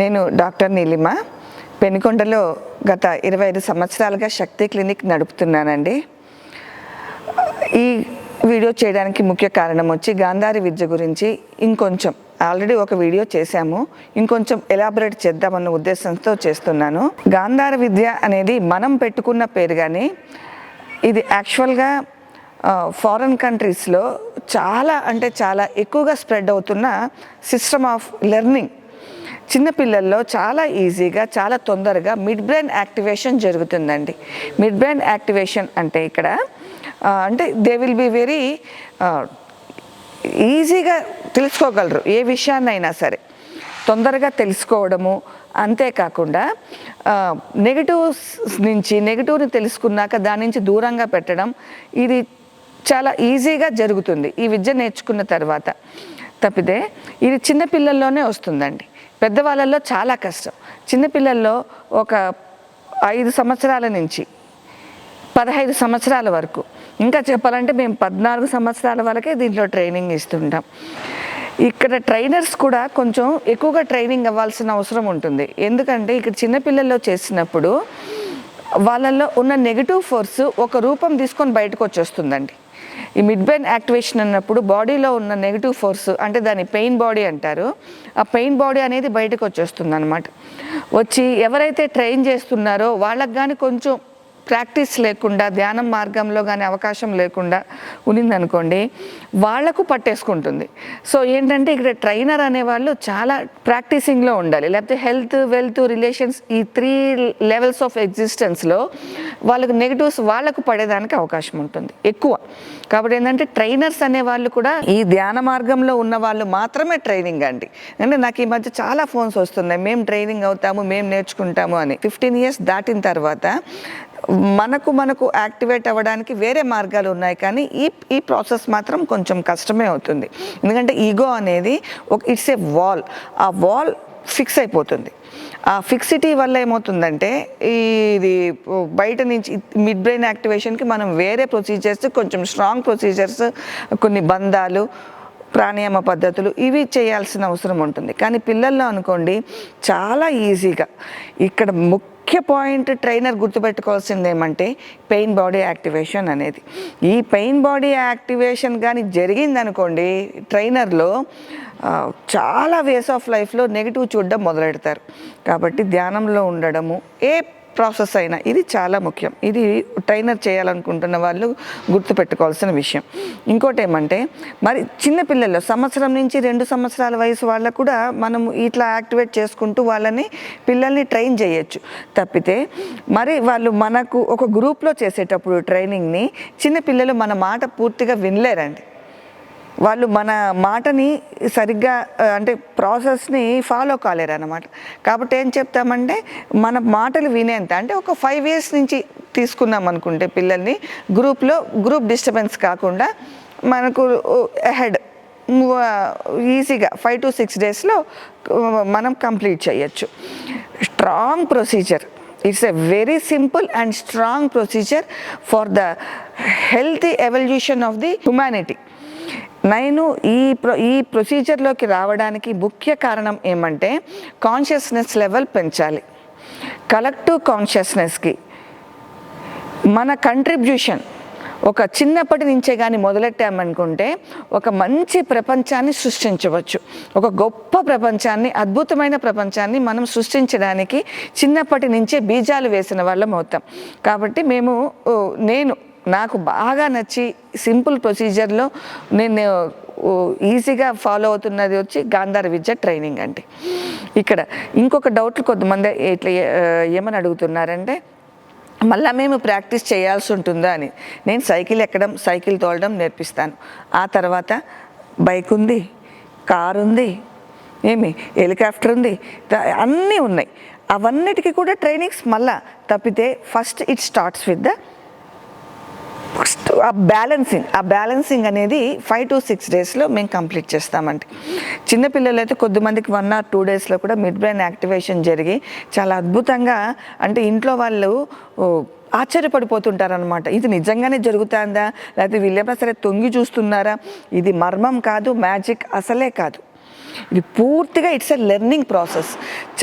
నేను డాక్టర్ నీలిమ. పెనుకొండలో గత ఇరవై ఐదు సంవత్సరాలుగా శక్తి క్లినిక్ నడుపుతున్నానండి. ఈ వీడియో చేయడానికి ముఖ్య కారణం వచ్చి గాంధారి విద్య గురించి ఇంకొంచెం ఆల్రెడీ ఒక వీడియో చేశాము. ఇంకొంచెం ఎలాబరేట్ చేద్దామన్న ఉద్దేశంతో చేస్తున్నాను. గాంధార విద్య అనేది మనం పెట్టుకున్న పేరు కానీ ఇది యాక్చువల్గా ఫారెన్ కంట్రీస్లో చాలా అంటే చాలా ఎక్కువగా స్ప్రెడ్ అవుతున్న సిస్టమ్ ఆఫ్ లెర్నింగ్ చిన్నపిల్లల్లో చాలా ఈజీగా చాలా తొందరగా మిడ్ బ్రెయిన్ యాక్టివేషన్ జరుగుతుందండి. మిడ్ బ్రెయిన్ యాక్టివేషన్ అంటే ఇక్కడ అంటే దే విల్ బి వెరీ ఈజీగా తెలుసుకోగలరు ఏ విషయాన్నైనా సరే. తొందరగా తెలుసుకోవడము అంతేకాకుండా నెగిటివ్స్ నుంచి నెగిటివ్ని తెలుసుకున్నాక దాని నుంచి దూరంగా పెట్టడం ఇది చాలా ఈజీగా జరుగుతుంది. ఈ విద్య నేర్చుకున్న తర్వాత తప్పితే ఇది చిన్నపిల్లల్లోనే వస్తుందండి. పెద్దవాళ్ళల్లో చాలా కష్టం. చిన్నపిల్లల్లో ఒక ఐదు సంవత్సరాల నుంచి పదహైదు సంవత్సరాల వరకు. ఇంకా చెప్పాలంటే మేము పద్నాలుగు సంవత్సరాల వరకే దీంట్లో ట్రైనింగ్ ఇస్తుంటాం. ఇక్కడ ట్రైనర్స్ కూడా కొంచెం ఎక్కువగా ట్రైనింగ్ అవ్వాల్సిన అవసరం ఉంటుంది. ఎందుకంటే ఇక్కడ చిన్నపిల్లల్లో చేసినప్పుడు వాళ్ళల్లో ఉన్న నెగిటివ్ ఫోర్స్ ఒక రూపం తీసుకొని బయటకు వచ్చేస్తుందండి. ఈ మిడ్ బ్రెయిన్ యాక్టివేషన్ అన్నప్పుడు బాడీలో ఉన్న నెగిటివ్ ఫోర్స్ అంటే దాన్ని పెయిన్ బాడీ అంటారు ఆ పెయిన్ బాడీ అనేది బయటకు వచ్చేస్తుంది అనమాట వచ్చి ఎవరైతే ట్రైన్ చేస్తున్నారో వాళ్ళకి కానీ కొంచెం ప్రాక్టీస్ లేకుండా ధ్యానం మార్గంలో కానీ అవకాశం లేకుండా ఉనిందనుకోండి వాళ్ళకు పట్టేసుకుంటుంది. సో ఏంటంటే ఇక్కడ ట్రైనర్ అనేవాళ్ళు చాలా ప్రాక్టీసింగ్లో ఉండాలి. లేకపోతే హెల్త్ వెల్త్ రిలేషన్స్ ఈ త్రీ లెవెల్స్ ఆఫ్ ఎగ్జిస్టెన్స్లో వాళ్ళకు నెగిటివ్స్ వాళ్ళకు పడేదానికి అవకాశం ఉంటుంది. ఎక్కువ. కాబట్టి ఏంటంటే ట్రైనర్స్ అనే వాళ్ళు కూడా ఈ ధ్యాన మార్గంలో ఉన్న వాళ్ళు మాత్రమే ట్రైనింగ్ అండి. అంటే నాకు ఈ మధ్య చాలా ఫోన్స్ వస్తున్నాయి. మేము ట్రైనింగ్ అవుతాము మేము నేర్చుకుంటాము అని. ఫిఫ్టీన్ ఇయర్స్ దాటిన తర్వాత మనకు మనకు యాక్టివేట్ అవ్వడానికి వేరే మార్గాలు ఉన్నాయి కానీ ఈ ఈ ప్రాసెస్ మాత్రం కొంచెం కష్టమే అవుతుంది. ఎందుకంటే ఈగో అనేది ఒక ఇట్స్ ఏ వాల్. ఆ వాల్ ఫిక్స్ అయిపోతుంది. ఆ ఫిక్సిటీ వల్ల ఏమవుతుందంటే ఇది బయట నుంచి మిడ్ బ్రెయిన్ యాక్టివేషన్కి మనం వేరే ప్రొసీజర్స్ కొంచెం స్ట్రాంగ్ ప్రొసీజర్స్ కొన్ని బంధాలు ప్రాణాయామ పద్ధతులు ఇవి చేయాల్సిన అవసరం ఉంటుంది. కానీ పిల్లల్లో అనుకోండి చాలా ఈజీగా. ఇక్కడ ముక్ ముఖ్య పాయింట్ ట్రైనర్ గుర్తుపెట్టుకోవాల్సింది ఏమంటే పెయిన్ బాడీ యాక్టివేషన్ అనేది. ఈ పెయిన్ బాడీ యాక్టివేషన్ కానీ జరిగిందనుకోండి ట్రైనర్లో చాలా వేస్ ఆఫ్ లైఫ్లో నెగిటివ్ చూడడం మొదలెడతారు. కాబట్టి ధ్యానంలో ఉండడము ఏ ప్రాసెస్ అయినా ఇది చాలా ముఖ్యం. ఇది ట్రైనర్ చేయాలనుకుంటున్న వాళ్ళు గుర్తుపెట్టుకోవాల్సిన విషయం. ఇంకోటి ఏమంటే మరి చిన్నపిల్లల్లో సంవత్సరం నుంచి రెండు సంవత్సరాల వయసు వాళ్ళకు కూడా మనం ఇట్లా యాక్టివేట్ చేసుకుంటూ వాళ్ళని పిల్లల్ని ట్రైన్ చేయొచ్చు. తప్పితే మరి వాళ్ళు మనకు ఒక గ్రూప్లో చేసేటప్పుడు ట్రైనింగ్ని చిన్నపిల్లలు మన మాట పూర్తిగా వినలేరండి. వాళ్ళు మన మాటని సరిగ్గా అంటే ప్రాసెస్ని ఫాలో కాలేరు అనమాట కాబట్టి ఏం చెప్తామంటే మన మాటలు వినేంత అంటే ఒక ఫైవ్ ఇయర్స్ నుంచి తీసుకున్నాం అనుకుంటే పిల్లల్ని గ్రూప్లో గ్రూప్ డిస్టర్బెన్స్ కాకుండా మనకు హెడ్ ఈజీగా ఫైవ్ టు సిక్స్ డేస్లో మనం కంప్లీట్ చేయొచ్చు. Strong procedure it's a very simple and strong procedure for the healthy evolution of the humanity. నేను ఈ ప్రొ ఈ ప్రొసీజర్లోకి రావడానికి ముఖ్య కారణం ఏమంటే కాన్షియస్నెస్ లెవెల్ పెంచాలి. కలెక్టివ్ కాన్షియస్నెస్కి మన కంట్రిబ్యూషన్ ఒక చిన్నప్పటి నుంచే కానీ మొదలెట్టామనుకుంటే ఒక మంచి ప్రపంచాన్ని సృష్టించవచ్చు. ఒక గొప్ప ప్రపంచాన్ని అద్భుతమైన ప్రపంచాన్ని మనం సృష్టించడానికి చిన్నప్పటి నుంచే బీజాలు వేసిన వాళ్ళం అవుతాం. కాబట్టి మేము నేను నాకు బాగా నచ్చి సింపుల్ ప్రొసీజర్లో నేను ఈజీగా ఫాలో అవుతున్నది వచ్చి గాంధార విద్య ట్రైనింగ్ అండి. ఇక్కడ ఇంకొక డౌట్లు కొద్దిమంది ఇట్లా ఏమని అడుగుతున్నారంటే మళ్ళీ మేము ప్రాక్టీస్ చేయాల్సి ఉంటుందా అని. నేను సైకిల్ ఎక్కడం సైకిల్ తోలడం నేర్పిస్తాను. ఆ తర్వాత బైక్ ఉంది కారు ఉంది ఏమి హెలికాప్టర్ ఉంది అన్నీ ఉన్నాయి. అవన్నిటికీ కూడా ట్రైనింగ్స్ మళ్ళా తప్పితే first it starts with the uh balancing uh balancing అనేది ఫైవ్ టు సిక్స్ డేస్లో మేము కంప్లీట్ చేస్తామండి. చిన్నపిల్లలు అయితే కొద్దిమందికి వన్ ఆర్ టూ డేస్లో కూడా మిడ్ బ్రెయిన్ యాక్టివేషన్ జరిగి చాలా అద్భుతంగా అంటే ఇంట్లో వాళ్ళు ఆశ్చర్యపడిపోతుంటారనమాట ఇది నిజంగానే జరుగుతుందా? లేకపోతే వీళ్ళేమైనా సరే తొంగి చూస్తున్నారా? ఇది మర్మం కాదు మ్యాజిక్ అసలే కాదు. ఇది పూర్తిగా ఇట్స్ ఎ లెర్నింగ్ ప్రాసెస్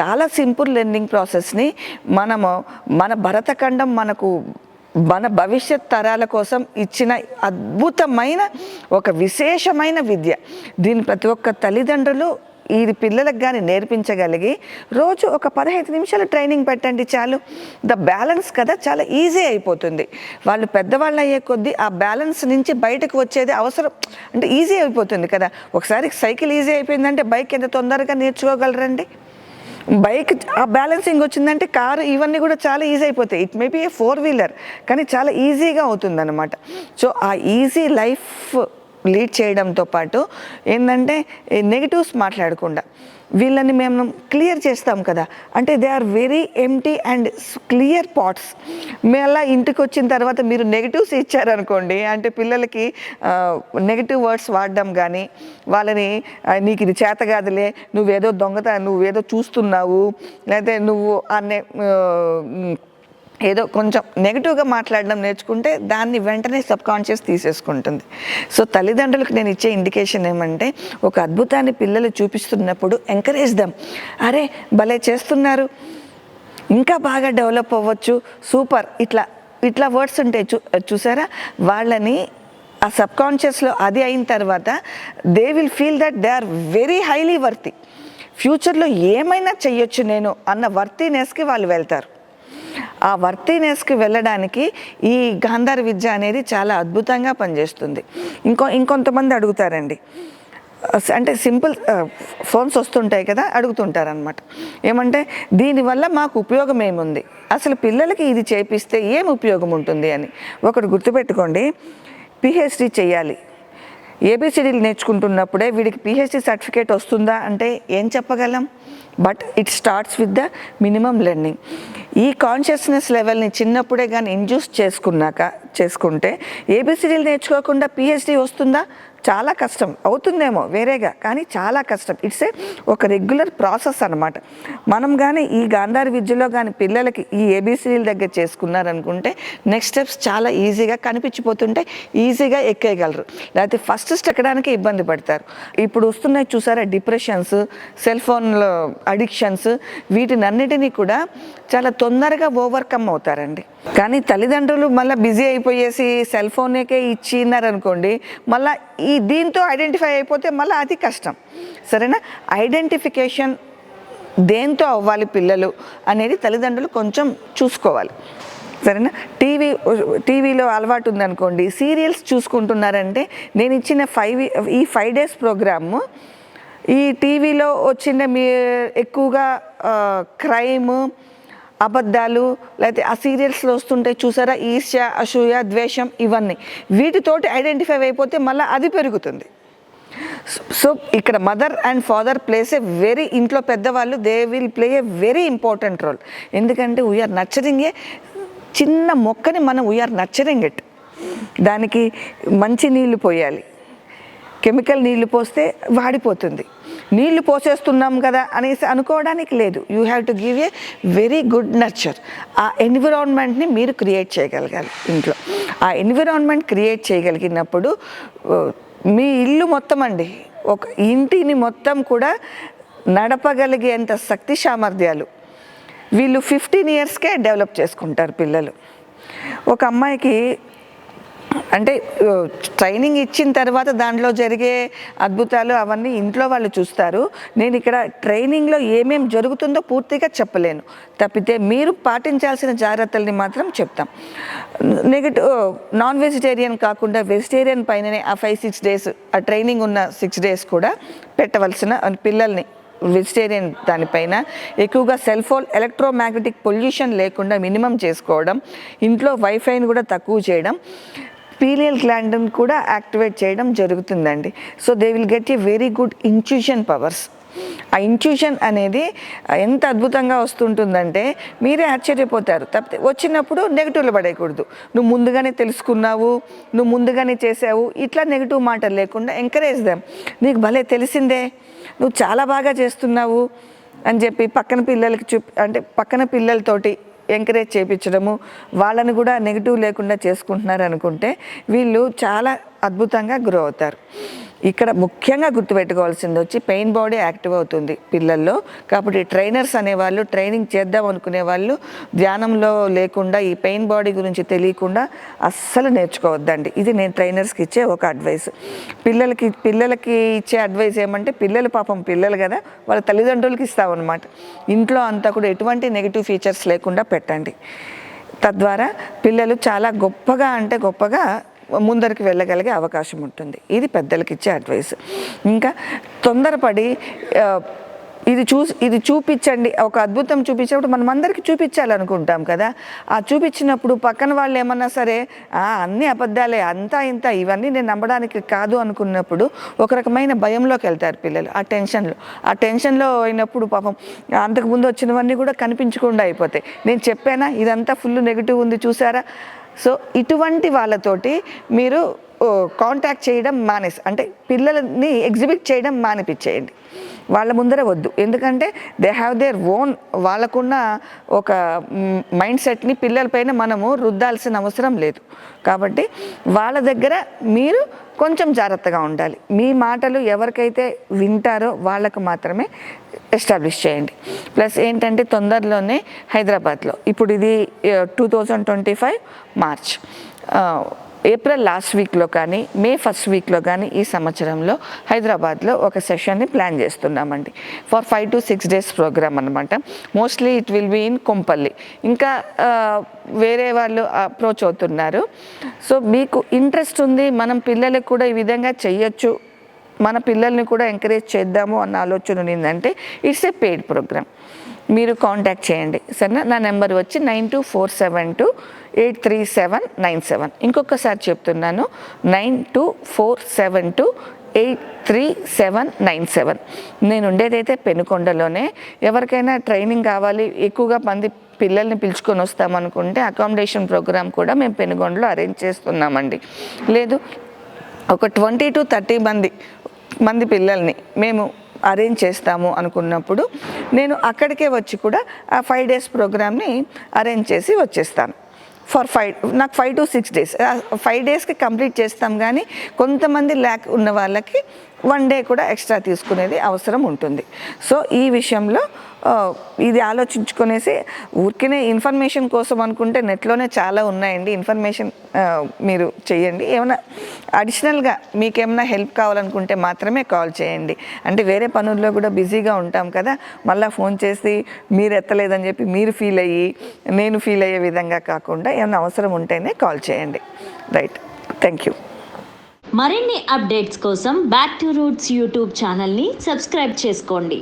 చాలా సింపుల్ లెర్నింగ్ ప్రాసెస్ని మనము మన భరతఖండం మనకు మన భవిష్యత్ తరాల కోసం ఇచ్చిన అద్భుతమైన ఒక విశేషమైన విద్య. దీన్ని ప్రతి ఒక్క తల్లిదండ్రులు ఇది పిల్లలకు కానీ నేర్పించగలిగి రోజు ఒక పదహైదు నిమిషాలు ట్రైనింగ్ పెట్టండి చాలు. ద బ్యాలెన్స్ కదా చాలా ఈజీ అయిపోతుంది. వాళ్ళు పెద్దవాళ్ళు అయ్యే కొద్దీ ఆ బ్యాలెన్స్ నుంచి బయటకు వచ్చేది అవసరం. అంటే ఈజీ అయిపోతుంది కదా. ఒకసారి సైకిల్ ఈజీ అయిపోయిందంటే బైక్ ఎంత తొందరగా నేర్చుకోగలరండి? బైక్ ఆ బ్యాలెన్సింగ్ వచ్చిందంటే కారు ఇవన్నీ కూడా చాలా ఈజీ అయిపోతాయి. It may be a four wheeler కానీ చాలా ఈజీగా అవుతుంది అనమాట సో ఆ ఈజీ లైఫ్ లీడ్ చేయడంతో పాటు ఏంటంటే నెగిటివ్స్ మాట్లాడకుండా వీళ్ళని మేము క్లియర్ చేస్తాం కదా. అంటే they are very empty and clear pots. మళ్ళీ ఇంటికి వచ్చిన తర్వాత మీరు నెగిటివ్స్ ఇచ్చారనుకోండి అంటే పిల్లలకి నెగిటివ్ వర్డ్స్ వాడడం కానీ వాళ్ళని నీకు ఇది చేత కాదులే నువ్వేదో దొంగత నువ్వేదో చూస్తున్నావు లేకపోతే నువ్వు అనే ఏదో కొంచెం నెగిటివ్గా మాట్లాడడం నేర్చుకుంటే దాన్ని వెంటనే సబ్ కాన్షియస్ తీసేసుకుంటుంది. సో తల్లిదండ్రులకు నేను ఇచ్చే ఇండికేషన్ ఏమంటే ఒక అద్భుతాన్ని పిల్లలు చూపిస్తున్నప్పుడు ఎంకరేజ్ దమ్ అరే భలే చేస్తున్నారు. ఇంకా బాగా డెవలప్ అవ్వచ్చు. సూపర్ ఇట్లా ఇట్లా వర్డ్స్ ఉంటాయి చూ చూసారా? వాళ్ళని ఆ సబ్ కాన్షియస్లో అది అయిన తర్వాత they will feel that they are very highly worthy ఫ్యూచర్లో ఏమైనా చెయ్యొచ్చు నేను అన్న వర్తీనెస్కి వాళ్ళు వెళ్తారు. ఆ వర్తీనెస్కి వెళ్ళడానికి ఈ గాంధార విద్య అనేది చాలా అద్భుతంగా పనిచేస్తుంది. ఇంకో ఇంకొంతమంది అడుగుతారండి. అంటే సింపుల్ ఫోన్స్ వస్తుంటాయి కదా అడుగుతుంటారనమాట ఏమంటే దీనివల్ల మాకు ఉపయోగం ఏముంది? అసలు పిల్లలకి ఇది చేపిస్తే ఏం ఉపయోగం ఉంటుంది అని. ఒకటి గుర్తుపెట్టుకోండి. పిహెచ్డి చేయాలి. ఏబిసిడీలు నేర్చుకుంటున్నప్పుడే వీడికి పిహెచ్డి సర్టిఫికేట్ వస్తుందా అంటే ఏం చెప్పగలం? But it starts with the minimum learning ఈ కాన్షియస్నెస్ లెవెల్ని చిన్నప్పుడే కానీ ఇండ్యూస్ చేసుకున్నాక చేసుకుంటే ఏబిసిడీలు నేర్చుకోకుండా పిహెచ్డి వస్తుందా? చాలా కష్టం. అవుతుందేమో వేరేగా కానీ చాలా కష్టం. ఇట్స్ ఏ ఒక రెగ్యులర్ ప్రాసెస్ అనమాట మనం కానీ ఈ గాంధారి విద్యలో కానీ పిల్లలకి ఈ ఏబీసీల దగ్గర చేసుకున్నారనుకుంటే నెక్స్ట్ స్టెప్స్ చాలా ఈజీగా కనిపించిపోతుంటే ఈజీగా ఎక్కేయగలరు. లేకపోతే ఫస్ట్ ఎక్కడానికి ఇబ్బంది పడతారు. ఇప్పుడు వస్తున్నాయి చూసారా డిప్రెషన్స్ సెల్ ఫోన్లో అడిక్షన్స్ వీటినన్నిటినీ కూడా చాలా తొందరగా ఓవర్కమ్ అవుతారండి. కానీ తల్లిదండ్రులు మళ్ళీ బిజీ అయిపోయేసి సెల్ ఫోన్కే ఇచ్చినారనుకోండి మళ్ళీ ఈ దీంతో ఐడెంటిఫై అయిపోతే మళ్ళీ అది కష్టం. సరేనా? ఐడెంటిఫికేషన్ దేంతో అవ్వాలి పిల్లలు అనేది తల్లిదండ్రులు కొంచెం చూసుకోవాలి. సరేనా? టీవీ టీవీలో అలవాటు ఉందనుకోండి సీరియల్స్ చూసుకుంటున్నారంటే నేను ఇచ్చిన ఫైవ్ ఈ ఫైవ్ డేస్ ప్రోగ్రాము ఈ టీవీలో వచ్చిన మీ ఎక్కువగా క్రైమ్ అబద్ధాలు లేకపోతే ఆ సీరియల్స్లో వస్తుంటే చూసారా? ఈర్ష్య అసూయ ద్వేషం ఇవన్నీ. వీటితోటి ఐడెంటిఫై అయిపోతే మళ్ళీ అది పెరుగుతుంది. సో ఇక్కడ mother and father plays a very ఇంట్లో పెద్దవాళ్ళు they will play a very important role. ఎందుకంటే వీఆర్ నర్చరింగ్ ఏ చిన్న మొక్కని మనం వీఆర్ నర్చరింగ్ ఇట్ దానికి మంచి నీళ్ళు పోయాలి. కెమికల్ నీళ్ళు పోస్తే వాడిపోతుంది. నీళ్ళు పోసేస్తున్నాం కదా అనేసి అనుకోవడానికి లేదు. You have to give a very good nurture ఆ ఎన్విరాన్మెంట్ని మీరు క్రియేట్ చేయగలగాలి ఇంట్లో. ఆ ఎన్విరాన్మెంట్ క్రియేట్ చేయగలిగినప్పుడు మీ ఇల్లు మొత్తం అండి ఒక ఇంటిని మొత్తం కూడా నడపగలిగేంత శక్తి సామర్థ్యాలు. వీళ్ళు ఫిఫ్టీన్ ఇయర్స్కే డెవలప్ చేసుకుంటారు పిల్లలు. ఒక అమ్మాయికి అంటే ట్రైనింగ్ ఇచ్చిన తర్వాత దాంట్లో జరిగే అద్భుతాలు అవన్నీ ఇంట్లో వాళ్ళు చూస్తారు. నేను ఇక్కడ ట్రైనింగ్లో ఏమేమి జరుగుతుందో పూర్తిగా చెప్పలేను. తప్పితే మీరు పాటించాల్సిన జాగ్రత్తల్ని మాత్రం చెప్తాం. నెగటివ్ నాన్ వెజిటేరియన్ కాకుండా వెజిటేరియన్ పైననే ఆ ఫైవ్ సిక్స్ డేస్ ఆ ట్రైనింగ్ ఉన్న సిక్స్ డేస్ కూడా పెట్టవలసిన పిల్లల్ని వెజిటేరియన్ దానిపైన ఎక్కువగా సెల్ ఫోన్ ఎలక్ట్రోమాగ్నెటిక్ పొల్యూషన్ లేకుండా మినిమం చేసుకోవడం ఇంట్లో వైఫైని కూడా తక్కువ చేయడం పీలియల్ గ్లాండ్ని కూడా యాక్టివేట్ చేయడం జరుగుతుందండి. So they will get a very good intuition powers. ఆ ఇంట్యూషన్ అనేది ఎంత అద్భుతంగా వస్తుంటుందంటే మీరే ఆశ్చర్యపోతారు. తప్పితే వచ్చినప్పుడు నెగిటివ్లు పడేయకూడదు. నువ్వు ముందుగానే తెలుసుకున్నావు నువ్వు ముందుగానే చేసావు ఇట్లా నెగిటివ్ మాటలు లేకుండా ఎంకరేజ్ దాం నీకు భలే తెలిసిందే నువ్వు చాలా బాగా చేస్తున్నావు అని చెప్పి పక్కన పిల్లలకి చూపి అంటే పక్కన పిల్లలతోటి ఎంకరేజ్ చేయించడము వాళ్ళని కూడా నెగిటివ్ లేకుండా చేసుకుంటున్నారు అనుకుంటే వీళ్ళు చాలా అద్భుతంగా గ్రో అవుతారు. ఇక్కడ ముఖ్యంగా గుర్తుపెట్టుకోవాల్సింది వచ్చి పెయిన్ బాడీ యాక్టివ్ అవుతుంది పిల్లల్లో. కాబట్టి ట్రైనర్స్ అనేవాళ్ళు ట్రైనింగ్ చేద్దాం అనుకునే వాళ్ళు ధ్యానంలో లేకుండా ఈ పెయిన్ బాడీ గురించి తెలియకుండా అస్సలు నేర్చుకోవద్దండి. ఇది నేను ట్రైనర్స్కి ఇచ్చే ఒక అడ్వైస్. పిల్లలకి పిల్లలకి ఇచ్చే అడ్వైస్ ఏమంటే పిల్లలు పాపం పిల్లలు కదా వాళ్ళ తల్లిదండ్రులకి ఇస్తామన్నమాట. ఇంట్లో అంతా కూడా ఎటువంటి నెగిటివ్ ఫీచర్స్ లేకుండా పెట్టండి. తద్వారా పిల్లలు చాలా గొప్పగా అంటే గొప్పగా ముందరికి వెళ్ళగలిగే అవకాశం ఉంటుంది. ఇది పెద్దలకి ఇచ్చే అడ్వైస్ ఇంకా తొందరపడి ఇది చూసి ఇది చూపించండి. ఒక అద్భుతం చూపించినప్పుడు మనం అందరికీ చూపించాలనుకుంటాం కదా. ఆ చూపించినప్పుడు పక్కన వాళ్ళు ఏమన్నా సరే అన్ని అన్నీ అబద్ధాలే అంతా ఇంత ఇవన్నీ నేను నమ్మడానికి కాదు అనుకున్నప్పుడు ఒక రకమైన భయంలోకి వెళ్తారు పిల్లలు. ఆ టెన్షన్లో ఆ టెన్షన్లో అయినప్పుడు పాపం అంతకుముందు వచ్చినవన్నీ కూడా కనిపించకుండా అయిపోతాయి. నేను చెప్పానా? ఇదంతా ఫుల్ నెగిటివ్ ఉంది చూసారా? సో ఇటువంటి వాళ్ళతోటి మీరు కాంటాక్ట్ చేయడం మానేసి అంటే పిల్లలని ఎగ్జిబిట్ చేయడం మానిపించేయండి. వాళ్ళ ముందర వద్దు. ఎందుకంటే దే హ్యావ్ దేర్ ఓన్ వాళ్ళకున్న ఒక మైండ్ సెట్ని పిల్లలపైన మనము రుద్దాల్సిన అవసరం లేదు. కాబట్టి వాళ్ళ దగ్గర మీరు కొంచెం జాగ్రత్తగా ఉండాలి. మీ మాటలు ఎవరికైతే వింటారో వాళ్ళకు మాత్రమే ఎస్టాబ్లిష్ చేయండి. ప్లస్ ఏంటంటే తొందరలోనే హైదరాబాద్లో. ఇప్పుడు ఇది two thousand twenty five March. April last వీక్లో కానీ మే ఫస్ట్ వీక్లో కానీ ఈ సంవత్సరంలో హైదరాబాద్లో ఒక సెషన్ని ప్లాన్ చేస్తున్నామండి. For five to six days program అనమాట mostly it will be in Kompally ఇంకా వేరే వాళ్ళు అప్రోచ్ అవుతున్నారు. సో మీకు ఇంట్రెస్ట్ ఉంది మనం పిల్లలకు కూడా ఈ విధంగా చెయ్యొచ్చు మన పిల్లల్ని కూడా ఎంకరేజ్ చేద్దాము అన్న ఆలోచన ఉన్నిందంటే ఇట్స్ ఏ పెయిడ్ ప్రోగ్రామ్ మీరు కాంటాక్ట్ చేయండి. సరేనా? నా నెంబర్ వచ్చి nine two four seven two eight three seven nine seven ఇంకొకసారి చెప్తున్నాను. Nine two four seven two eight three seven nine seven నేను ఉండేదైతే పెనుకొండలోనే. ఎవరికైనా ట్రైనింగ్ కావాలి ఎక్కువగా మంది పిల్లల్ని పిలుచుకొని వస్తామనుకుంటే అకామిడేషన్ ప్రోగ్రామ్ కూడా మేము పెనుగొండలో అరేంజ్ చేస్తున్నామండి. లేదు ఒక ట్వంటీ టు థర్టీ మంది మంది పిల్లల్ని మేము అరేంజ్ చేస్తాము అనుకున్నప్పుడు నేను అక్కడికే వచ్చి కూడా ఆ ఫైవ్ డేస్ ప్రోగ్రామ్ని అరేంజ్ చేసి వచ్చేస్తాను. ఫర్ ఫైవ్ నాకు five to six days five డేస్కి కంప్లీట్ చేస్తాం కానీ కొంతమంది ల్యాక్ ఉన్న వాళ్ళకి వన్ డే కూడా ఎక్స్ట్రా తీసుకునేది అవసరం ఉంటుంది. సో ఈ విషయంలో ఇది ఆలోచించుకునేసి ఊరికనే ఇన్ఫర్మేషన్ కోసం అనుకుంటే నెట్లోనే చాలా ఉన్నాయండి. ఇన్ఫర్మేషన్ మీరు చేయండి ఏమైనా అడిషనల్గా మీకు ఏమైనా హెల్ప్ కావాలనుకుంటే మాత్రమే కాల్ చేయండి. అంటే వేరే పనుల్లో కూడా బిజీగా ఉంటాం కదా మళ్ళీ ఫోన్ చేసి మీరు ఎత్తలేదని చెప్పి మీరు ఫీల్ అయ్యి నేను ఫీల్ అయ్యే విధంగా కాకుండా ఏమైనా అవసరం ఉంటేనే కాల్ చేయండి. రైట్. Thank you. మరిన్ని అప్డేట్స్ కోసం బ్యాక్ టు రూట్స్ యూట్యూబ్ ఛానల్ని సబ్స్క్రైబ్ చేసుకోండి.